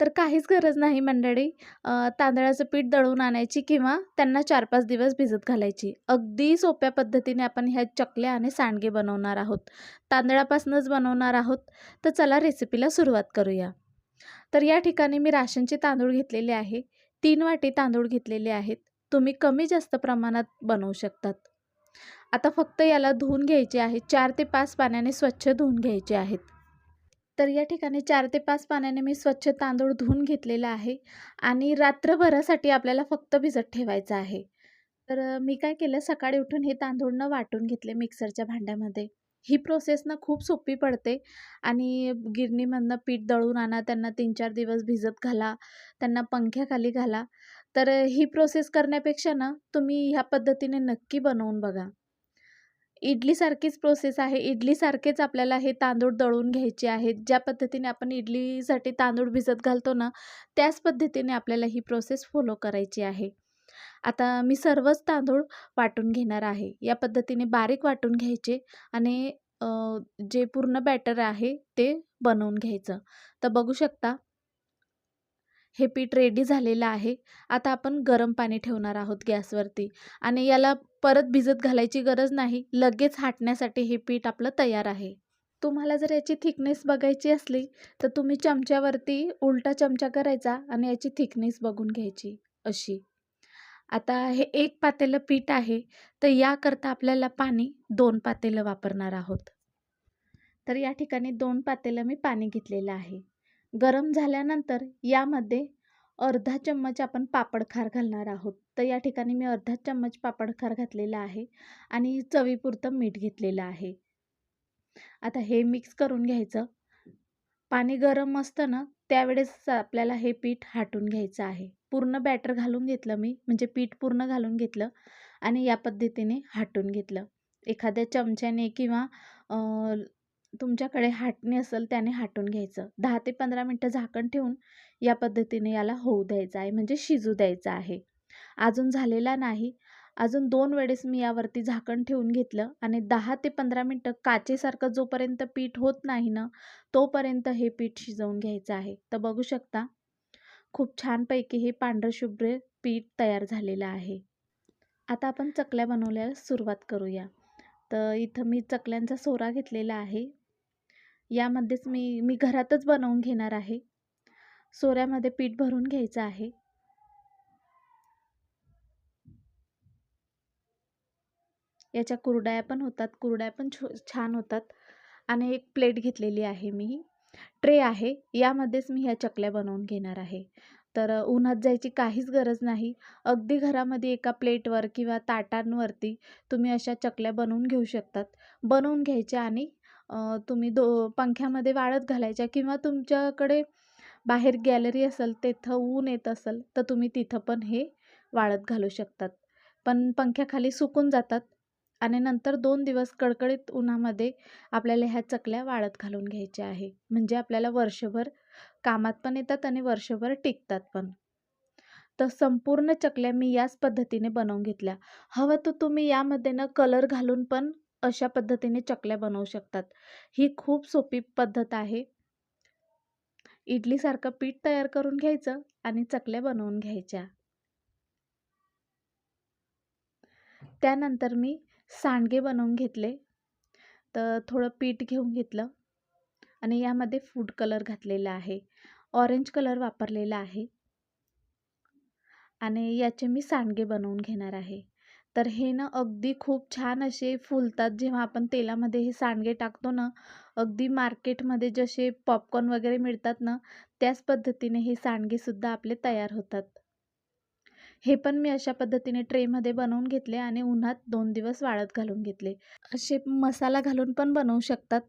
तर काहीच गरज नाही मंडळी तांदळाचं पीठ दळून आणायची किंवा त्यांना 4-5 दिवस भिजत घालायची. अगदी सोप्या पद्धतीने आपण ह्या चकल्या आणि सांडगे बनवणार आहोत. तांदळापासूनच बनवणार आहोत. तर चला रेसिपीला सुरुवात करूया. तर या ठिकाणी मी राशनचे तांदूळ घेतलेले आहे. तीन वाटी तांदूळ घेतलेले आहेत. तुम्ही कमी जास्त प्रमाणात बनवू शकतात. आता फक्त याला धुवून घ्यायचे आहे. चार ते पाच पाण्याने स्वच्छ धुवून घ्यायचे आहेत. तर या ठिकाणी चार ते पाच पाण्याने मी स्वच्छ तांदूळ धुवून घेतलेला आहे आणि रात्रभरासाठी आपल्याला फक्त भिजत ठेवायचं आहे. तर मी काय केलं सकाळी उठून हे तांदूळ न वाटून घेतले मिक्सरच्या भांड्यामध्ये. ही प्रोसेस ना खूप सोपी पडते आणि गिरणीमधनं पीठ दळून आणा, त्यांना 3-4 दिवस भिजत घाला, त्यांना पंख्याखाली घाला. तर ही प्रोसेस करण्यापेक्षा ना तुम्ही ह्या पद्धतीने नक्की बनवून बघा. इडलीसारखीच प्रोसेस आहे. इडलीसारखेच आपल्याला हे तांदूळ दळून घ्यायचे आहेत. ज्या पद्धतीने आपण इडलीसाठी तांदूळ भिजत घालतो ना, त्याच पद्धतीने आपल्याला ही प्रोसेस फॉलो करायची आहे. आता मी सर्वच तांदूळ वाटून घेणार आहे. या पद्धतीने बारीक वाटून घ्यायचे आणि जे पूर्ण बॅटर आहे ते बनवून घ्यायचं. तर बघू शकता हे पीठ रेडी झालेलं आहे. आता आपण गरम पाणी ठेवणार आहोत गॅसवरती आणि याला परत भिजत घालायची गरज नाही. लगेच हाटण्यासाठी हे पीठ आपलं तयार आहे. तुम्हाला जर याची थिकनेस बघायची असली तर तुम्ही चमच्यावरती उलटा चमचा करायचा आणि याची थिकनेस बघून घ्यायची अशी. आता हे एक पातेलं पीठ आहे. तर याकरता आपल्याला पाणी दोन पातेलं वापरणार आहोत. तर या ठिकाणी दोन पातेलं मी पाणी घेतलेलं आहे. गरम झाल्यानंतर यामध्ये अर्धा चम्मच आपण पापडखार घालणार आहोत. तर या ठिकाणी मी अर्धा चम्मच पापडखार घातलेला आहे आणि चवीपुरतं मीठ घेतलेलं आहे. आता हे मिक्स करून घ्यायचं. पाणी गरम असतं ना, त्यावेळेस आपल्याला हे पीठ हाटून घ्यायचं आहे. पूर्ण बॅटर घालून घेतलं मी, म्हणजे पीठ पूर्ण घालून घेतलं आणि या पद्धतीने हाटून घेतलं. एखाद्या चमच्याने किंवा तुमच्याकडे हाटणी असेल त्याने हाटून घ्यायचं. दहा ते पंधरा मिनटं झाकण ठेवून या पद्धतीने याला होऊ द्यायचं आहे, म्हणजे शिजू द्यायचं आहे. अजून झालेला नाही. अजून दोन वेळेस मी यावरती झाकण ठेवून घेतलं आणि दहा ते पंधरा मिनटं काचेसारखं जोपर्यंत पीठ होत नाही ना, तोपर्यंत हे पीठ शिजवून घ्यायचं आहे. तर बघू शकता खूप छानपैकी हे पांढरं-शुभ्र पीठ तयार झालेलं आहे. आता आपण चकल्या बनवल्या सुरुवात करूया. तर इथं मी चकल्यांचा सोरा घेतलेला आहे. यामध्येच मी मी घरातच बनवून घेणार आहे. सोऱ्यामध्ये पीठ भरून घ्यायचं आहे. याच्या कुरडया पण होतात. कुरड्या पण छो छान होतात आणि एक प्लेट घेतलेली आहे मी. ट्रे आहे. यामध्येच मी ह्या चकल्या बनवून घेणार आहे. तर उन्हात जायची काहीच गरज नाही. अगदी घरामध्ये एका प्लेटवर किंवा ताटांवरती तुम्ही अशा चकल्या बनवून घेऊ शकतात. बनवून घ्यायच्या आणि तुम्ही दो पंख्यामध्ये वाळत घालायच्या किंवा तुमच्याकडे बाहेर गॅलरी असेल, तिथं ऊन येत असेल, तर तुम्ही तिथं पण हे वाळत घालू शकतात. पण पंख्याखाली सुकून जातात आणि नंतर दोन दिवस कडकडीत उन्हामध्ये आपल्याला ह्या चकल्या वाळत घालून घ्यायच्या आहे. म्हणजे आपल्याला वर्षभर कामात पण येतात आणि वर्षभर टिकतात पण. तर संपूर्ण चकल्या मी याच पद्धतीने बनवून घेतल्या. हवं तर तुम्ही यामध्ये ना कलर घालून पण अशा पद्धतीने चकल्या बनवू शकतात. ही खूप सोपी पद्धत आहे. इडलीसारखं पीठ तयार करून घ्यायचं आणि चकल्या बनवून घ्यायच्या. त्यानंतर मी सांडगे बनवून घेतले. तर थोडं पीठ घेऊन घेतलं आणि यामध्ये फूड कलर घातलेला आहे. ऑरेंज कलर वापरलेला आहे. आणि याचे मी सांडगे बनवून घेणार आहे. तर हे ना अगदी खूप छान असे फुलतात जेव्हा आपण तेलामध्ये हे सांडगे टाकतो ना, अगदी मार्केटमध्ये जसे पॉपकॉर्न वगैरे मिळतात ना, त्याच पद्धतीने हे सांडगेसुद्धा आपले तयार होतात. हे पण मी अशा पद्धतीने ट्रेमध्ये बनवून घेतले आणि उन्हात दोन दिवस वाळत घालून घेतले. असे मसाला घालून पण बनवू शकतात.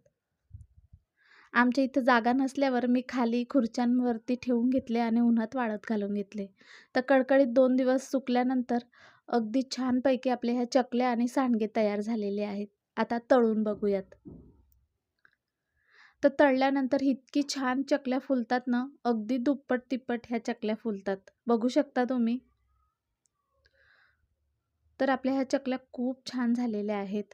आमच्या इथं जागा नसल्यावर मी खाली खुर्च्यांवरती ठेवून घेतले आणि उन्हात वाळत घालून घेतले. तर कडकडीत दोन दिवस सुकल्यानंतर अगदी छानपैकी आपल्या ह्या चकल्या आणि सांडगे तयार झालेले आहेत. आता तळून बघूयात. तर तळल्यानंतर इतकी छान चकल्या फुलतात ना, अगदी दुप्पट-तिप्पट ह्या चकल्या फुलतात. बघू शकता तुम्ही. तर आपल्या ह्या चकल्या खूप छान झालेल्या आहेत.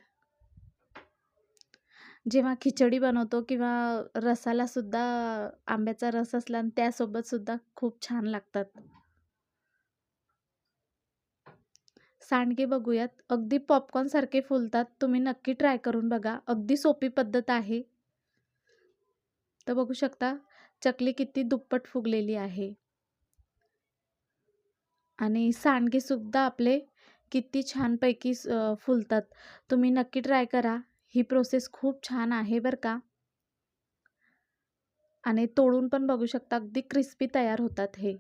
जेव्हा खिचडी बनवतो किंवा रसाला सुद्धा आंब्याचा रस असला आणि त्यासोबतसुद्धा खूप छान लागतात. सांडगे बघूयात. अगदी पॉपकॉर्नसारखे फुलतात. तुम्ही नक्की ट्राय करून बघा. अगदी सोपी पद्धत आहे. तर बघू शकता चकली किती दुप्पट फुगलेली आहे. आणि सांडगेसुद्धा आपले किती छानपैकी स फुलतात. तुम्ही नक्की ट्राय करा. ही प्रोसेस खूप छान आहे बरं का. आणि तोडून पण बघू शकता अगदी क्रिस्पी तयार होतात हे.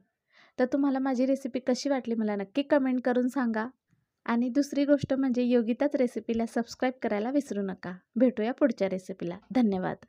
तर तुम्हाला माझी रेसिपी कशी वाटली मला नक्की कमेंट करून सांगा. आणि दुसरी गोष्ट म्हणजे योगिताच रेसिपीला सबस्क्राईब करायला विसरू नका. भेटूया पुढच्या रेसिपीला. धन्यवाद.